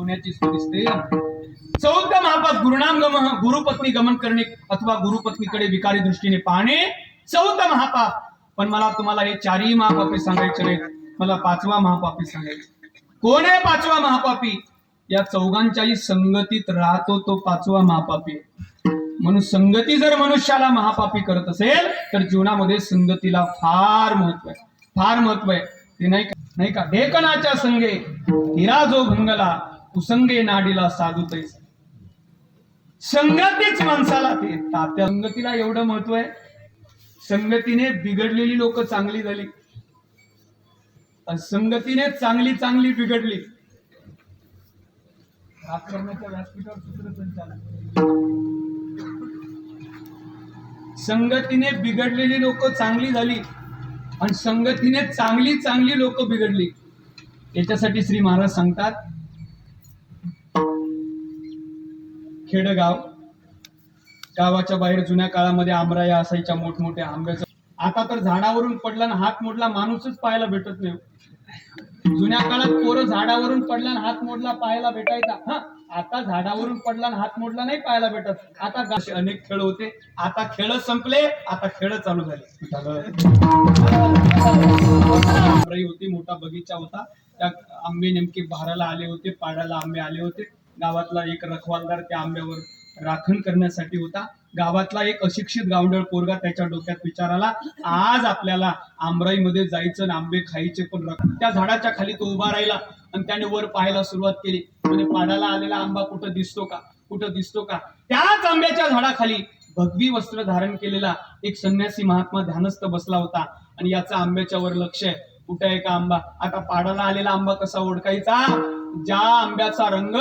सोन्याची दिसते चौदा महापाप गुरुनाम गम गुरुपत्नी गमन करणे अथवा गुरुपत्नीकडे विकारी दृष्टीने पाहणे चौदा महापाप पण मला तुम्हाला हे चारही महापापी सांगायचे नाहीत. मला पाचवा महापापी सांगायचे कोण आहे पाचवा महापापी? या चौघांच्याही संगतीत राहतो तो पाचवा महापापी. म्हणून संगती जर मनुष्याला महापापी करत असेल तर जीवनामध्ये संगतीला फार महत्त्व आहे. फार महत्त्व आहे. ते नाही का नाही का? ढेकणाच्या संगे हिरा जो भंगला कुसंगे नाडीला साधू तैस संगतीच माणसाला ते तात्या संगतीला एवढं महत्त्व आहे. संगतीने बिघडलेली लोक चांगली झाली. संगतीने चांगली चांगली बिघडली. राजकारणाच्या व्यासपीठावर सूत्रसंचालन संगतीने बिघडलेली लोक चांगली झाली. आणि संगतीने चांगली चांगली लोक बिघडली. याच्यासाठी श्री महाराज सांगतात खेडगाव गावाच्या बाहेर जुन्या काळामध्ये आमराया असायच्या मोठमोठ्या आंब्याच्या आता तर झाडावरून पडला ना हात मोडला माणूसच पाहायला भेटत नाही. जुन्या काळात पोरं झाडावरून पडला हात मोडला पाहायला भेटायचा. हा आता झाडावरून पडला आणि हात मोडला नाही पाहायला भेटत. आता असे अनेक खेळ होते. आता खेळ संपले आता खेळ चालू झाले. होती मोठा बगीचा होता. त्या आंबे नेमके बहाराला आले होते पाडाला आंबे आले होते. गावातला एक रखवालदार त्या आंब्यावर राखण करण्यासाठी होता. गावातला एक अशिक्षित गावंडळ पोरगा त्याच्या डोक्यात विचार आला आज आपल्याला आंबराईमध्ये जायचं आणि आंबे खायचे पण रख त्या झाडाच्या खाली तो उभा राहिला आणि त्याने वर पाहायला सुरुवात केली. म्हणजे पाडाला आलेला आंबा कुठं दिसतो का? कुठं दिसतो का? त्याच आंब्याच्या झाडाखाली भगवी वस्त्र धारण केलेला एक संन्यासी महात्मा ध्यानस्थ बसला होता आणि याचा आंब्याच्या वर लक्ष आहे. कुठे आहे का आंबा? आता पाडाला आलेला आंबा कसा ओळखायचा? ज्या आंब्याचा रंग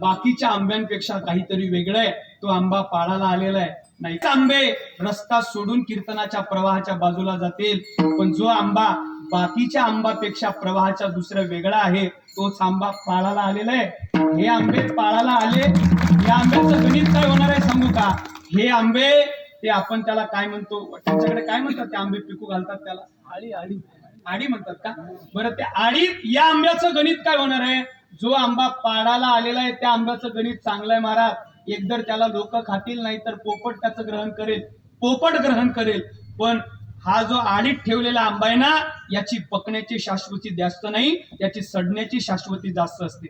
बाकीच्या आंब्यांपेक्षा काहीतरी वेगळं आहे तो आंबा पाळाला आलेला आहे. नाही आंबे रस्ता सोडून कीर्तनाच्या प्रवाहाच्या बाजूला जातील पण जो आंबा बाकीच्या आंबापेक्षा प्रवाहाच्या दुसऱ्या वेगळा आहे तोच आंबा पाळाला आलेला आहे. हे आंबे पाळाला आले या आंब्याचं गणित काय होणार आहे सांगू का? हे आंबे ते आपण त्याला काय म्हणतो? त्यांच्याकडे काय म्हणतात ते आंबे पिकू घालतात त्याला? आळी आळी. आडी म्हणतात का? बरं ते आडी या आंब्याचं गणित काय होणार आहे? जो आंबा पाडाला आलेला आहे त्या आंब्याचं गणित चांगलं आहे महाराज. एकतर त्याला लोक खातील नाही तर पोपट त्याचं ग्रहण करेल. पोपट ग्रहण करेल. पण हा जो आडीत ठेवलेला आंबा आहे ना याची पकण्याची शाश्वती जास्त नाही याची सडण्याची शाश्वती जास्त असते.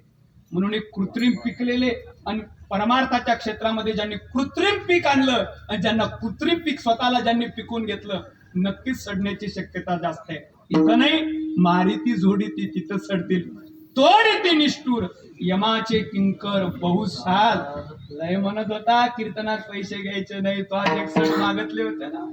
म्हणून एक कृत्रिम पिकलेले आणि परमार्थाच्या क्षेत्रामध्ये ज्यांनी कृत्रिम पीक आणलं आणि ज्यांना कृत्रिम पीक स्वतःला ज्यांनी पिकून घेतलं नक्कीच सडण्याची शक्यता जास्त आहे. इथं नाही मारिती झोडी ती तिथं सडतील. तोड ते निष्ठूर. यमाचे किंकर बहुसाल. लय म्हणत होता कीर्तनात पैसे घ्यायचे नाही तो आज एक सण मागतले होते ना.